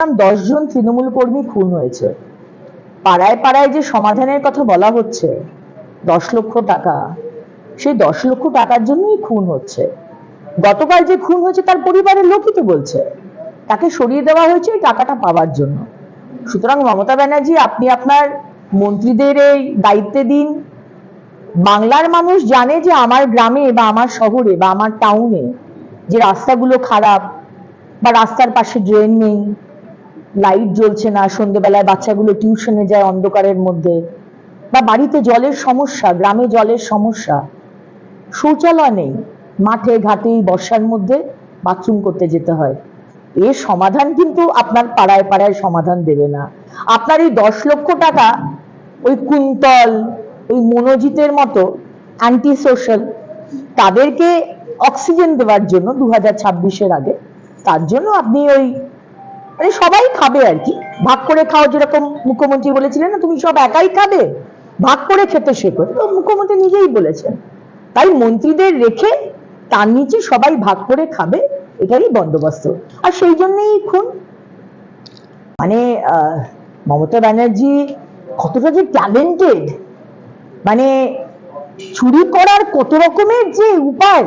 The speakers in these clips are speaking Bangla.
দশজন তৃণমূল কর্মী খুন হয়েছে। পাড়ায় পাড়ায় যে সমাধানের কথা বলা হচ্ছে, দশ লক্ষ টাকা, সেই দশ লক্ষ টাকার জন্যই খুন হচ্ছে। গতকাল যে খুন হয়েছে তার পরিবারের লোকই তো বলছে, তাকে সরিয়ে দেওয়া হয়েছে এই টাকাটা পাওয়ার জন্য। সুতরাং মমতা ব্যানার্জি, আপনি আপনার মন্ত্রীদের এই দায়িত্বে দিন। বাংলার মানুষ জানে যে আমার গ্রামে বা আমার শহরে বা আমার টাউনে যে রাস্তাগুলো খারাপ বা রাস্তার পাশে ড্রেন নেই লাইট জ্বলছে না সন্ধ্যেবেলায় বাচ্চাগুলো টিউশনে যায় অন্ধকারের মধ্যে। বা বাড়িতে জলের সমস্যা, গ্রামে জলের সমস্যা। শৌচালয় নেই, মাঠে, ঘাটে, বর্ষার মধ্যে বাথরুম করতে যেতে হয়। এর সমাধান কিন্তু আপনার পাড়ায় পাড়ায় সমাধান দেবে না। আপনার এই দশ লক্ষ টাকা ওই কুন্তল এই মনোজিতের মতো অ্যান্টি সোশ্যাল তাদেরকে অক্সিজেন দেওয়ার জন্য দু হাজার ছাব্বিশের আগে, তার জন্য আপনি ওই মানে সবাই খাবে আর কি। ভাগ করে খাও যেরকম মুখ্যমন্ত্রী বলেছিলেন না, তুমি সব একাই খাবে? ভাগ করে খেতে শেখো। তো মুখ্যমন্ত্রী নিজেই বলেছেন। তাই মন্ত্রীদের রেখে তার নিচে সবাই ভাগ করে খাবে এটারই বন্দোবস্ত। আর সেই জন্যই খুন। মানে মমতা ব্যানার্জি কতটা যে ট্যালেন্টেড মানে চুরি করার কত রকমের যে উপায়।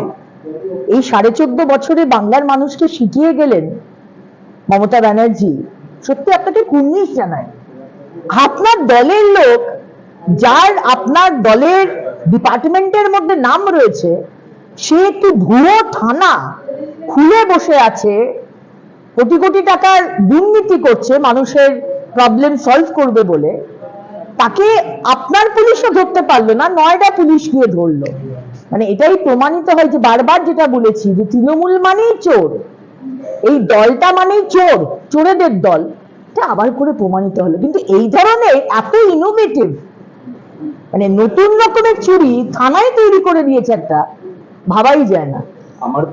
এই সাড়ে চোদ্দ বছরে বাংলার মানুষকে শিখিয়ে গেলেন মমতা ব্যানার্জি সত্যি আপনাকে কুর্নিশ জানায় আপনার দলের লোক, যার আপনার দলের ডিপার্টমেন্টের মধ্যে নাম রয়েছে, সে একটি ভুয়ো থানা খুলে বসে আছে, কোটি কোটি টাকার দুর্নীতি করছে, মানুষের প্রবলেম সলভ করবে বলে। তাকে আপনার পুলিশও ধরতে পারল না, নয়ডা পুলিশ গিয়ে ধরলো। মানে এটাই প্রমাণিত হয় যে বারবার যেটা বলেছি, যে তৃণমূল মানেই চোর। এই দলটা মানেই চোর, চোরেদের দল। এটা আবার করে প্রমাণিত হলো। কিন্তু এই ধরনের এত ইনোভেটিভ মানে নতুন রকমের চুরি থানায় তৈরি করে দিয়েছে একটা, ভাবাই যায় না। আমার